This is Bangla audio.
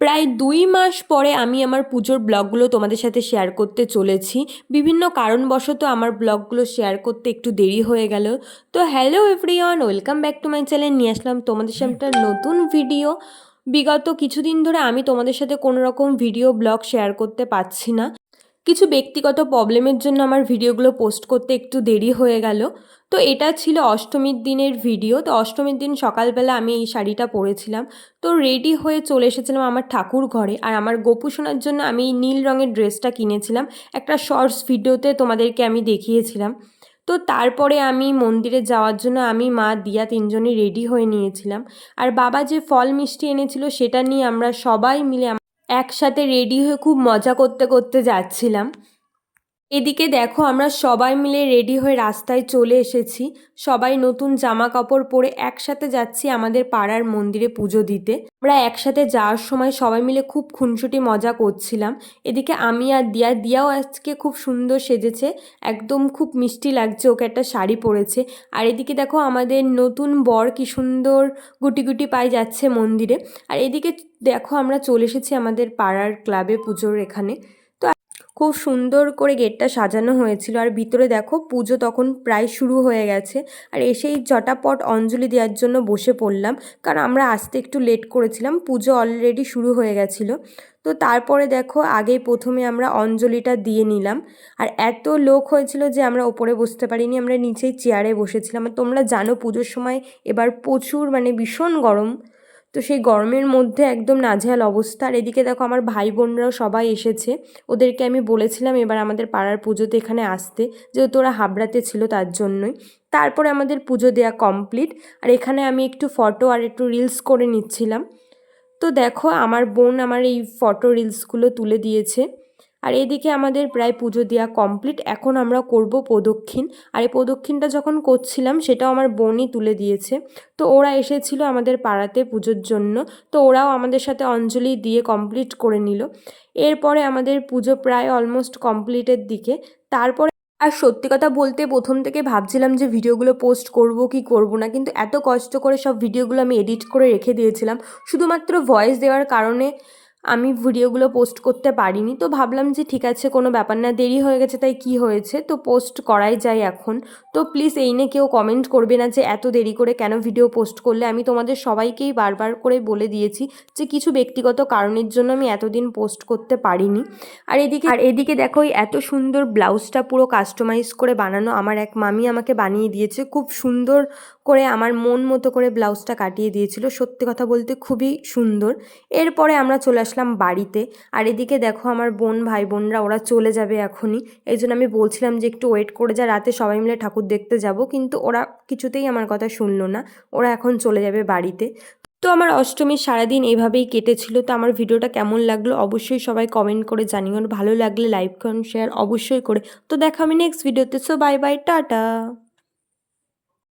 প্রায় দুই মাস পরে আমি আমার পুজোর ব্লগগুলো তোমাদের সাথে শেয়ার করতে চলেছি। বিভিন্ন কারণবশত আমার ব্লগগুলো শেয়ার করতে একটু দেরি হয়ে গেল। তো hello everyone welcome back to my channel নিয়ে আসলাম তোমাদের সাথে একটা নতুন ভিডিও বিগত কিছুদিন ধরে আমি তোমাদের সাথে কোনো রকম ভিডিও ব্লগ শেয়ার করতে পারছি না। কিছু ব্যক্তিগত প্রবলেমের জন্য আমার ভিডিওগুলো পোস্ট করতে একটু দেরি হয়ে গেল। তো এটা ছিল অষ্টমীর দিনের ভিডিও। তো অষ্টমীর দিন সকালবেলা আমি এই শাড়িটা পরেছিলাম। তো রেডি হয়ে চলে এসেছিলাম আমার ঠাকুর ঘরে। আর আমার গোপু শোনার জন্য আমি নীল রঙের ড্রেসটা কিনেছিলাম। একটা শর্টস ভিডিওতে তোমাদেরকে আমি দেখিয়েছিলাম। তো তারপরে আমি মন্দিরে যাওয়ার জন্য আমি, মা, দিয়া তিনজনই রেডি হয়ে নিয়েছিলাম। আর বাবা যে ফল মিষ্টি এনেছিল সেটা নিয়ে আমরা সবাই মিলে একসাথে রেডি হয়ে খুব মজা করতে করতে যাচ্ছিলাম। এদিকে দেখো আমরা সবাই মিলে রেডি হয়ে রাস্তায় চলে এসেছি। সবাই নতুন জামা কাপড় পরে একসাথে যাচ্ছি আমাদের পাড়ার মন্দিরে পুজো দিতে। আমরা একসাথে যাওয়ার সময় সবাই মিলে খুব খুনসুটি মজা করছিলাম। এদিকে আমি আর দিয়া, দিয়াও আজকে খুব সুন্দর সেজেছে। একদম খুব মিষ্টি লাগছে, ওকে একটা শাড়ি পরেছে। আর এদিকে দেখো আমাদের নতুন বর কি সুন্দর গুটি গুটি পায়ে যাচ্ছে মন্দিরে। আর এদিকে দেখো আমরা চলে এসেছি আমাদের পাড়ার ক্লাবে পুজোর এখানে। তো খুব সুন্দর করে গেটটা সাজানো হয়েছিল। আর ভিতরে দেখো পুজো তখন প্রায় শুরু হয়ে গেছে। আর এসেই জটাপট অঞ্জলি দেওয়ার জন্য বসে পড়লাম। কারণ আমরা আসতে একটু লেট করেছিলাম। পুজো অলরেডি শুরু হয়ে গেছিল। তো তারপরে দেখো আগেই প্রথমে আমরা অঞ্জলিটা দিয়ে নিলাম। আর এত লোক হয়েছিল যে আমরা ওপরে বসতে পারিনি। আমরা নিচেই চেয়ারে বসেছিলাম। আর তোমরা জানো পুজোর সময় এবার প্রচুর মানে ভীষণ গরম। তো সেই গরমের মধ্যে একদম নাজেহাল অবস্থা। আর এদিকে দেখো আমার ভাই বোনরাও সবাই এসেছে। ওদেরকে আমি বলেছিলাম এবার আমাদের পাড়ার পুজোতে এখানে আসতে, যেহেতু ওরা হাবড়াতে ছিল তার জন্যই। তারপরে আমাদের পুজো দেওয়া কমপ্লিট আর এখানে আমি একটু ফটো আর একটু রিলস করে নিচ্ছিলাম। তো দেখো আমার বোন আমার এই ফটো রিলসগুলো তুলে দিয়েছে। আর এদিকে আমাদের প্রায় পুজো দেওয়া কমপ্লিট এখন আমরা করব প্রদক্ষিণ। আর এই প্রদক্ষিণটা যখন করছিলাম, সেটাও আমার বোনই তুলে দিয়েছে। তো ওরা এসেছিল আমাদের পাড়াতে পুজোর জন্য, তো ওরাও আমাদের সাথে অঞ্জলি দিয়ে কমপ্লিট করে নিল। এরপরে আমাদের পুজো প্রায় অলমোস্ট কমপ্লিটের দিকে। তারপরে আর সত্যি কথা বলতে প্রথম থেকে ভাবছিলাম যে ভিডিওগুলো পোস্ট করব কি করব না, কিন্তু এত কষ্ট করে সব ভিডিওগুলো আমি এডিট করে রেখে দিয়েছিলাম। শুধুমাত্র ভয়েস দেওয়ার কারণে আমি ভিডিওগুলো পোস্ট করতে পারিনি, তো ভাবলাম যে ঠিক আছে কোনো ব্যাপার না, দেরি হয়ে গেছে তাই কি হয়েছে, তো পোস্ট করাই যায় এখন। তো প্লিজ এই নিয়ে কেউ কমেন্ট করবে না যে এত দেরি করে কেন ভিডিও পোস্ট করলে, আমি তোমাদের সবাইকেই বারবার করে বলে দিয়েছি যে কিছু ব্যক্তিগত কারণের জন্য আমি এতদিন পোস্ট করতে পারিনি। আর এদিকে আর এদিকে দেখো এত সুন্দর ব্লাউজটা পুরো কাস্টমাইজ করে বানানো, আমার এক মামি আমাকে বানিয়ে দিয়েছে, খুব সুন্দর করে আমার মন মতো করে ব্লাউজটা কাটিয়ে দিয়েছিল, সত্যি কথা বলতে খুবই সুন্দর। এরপরে আমরা চলে আসলাম বাড়িতে। আর এদিকে দেখো আমার বোন, ভাই বোনরা ওরা চলে যাবে এখনই। এই জন্য আমি বলছিলাম যে একটু ওয়েট করে যা, রাতে সবাই মিলে ঠাকুর দেখতে যাব। কিন্তু ওরা কিছুতেই আমার কথা শুনলো না। ওরা এখন চলে যাবে বাড়িতে। তো আমার অষ্টমীর সারাদিন এইভাবেই কেটেছিল। তো আমার ভিডিওটা কেমন লাগল অবশ্যই সবাই কমেন্ট করে জানিও। ভালো লাগলে লাইক করুন শেয়ার অবশ্যই করে। তো দেখা আমি নেক্সট ভিডিওতে সো বাই বাই টাটা।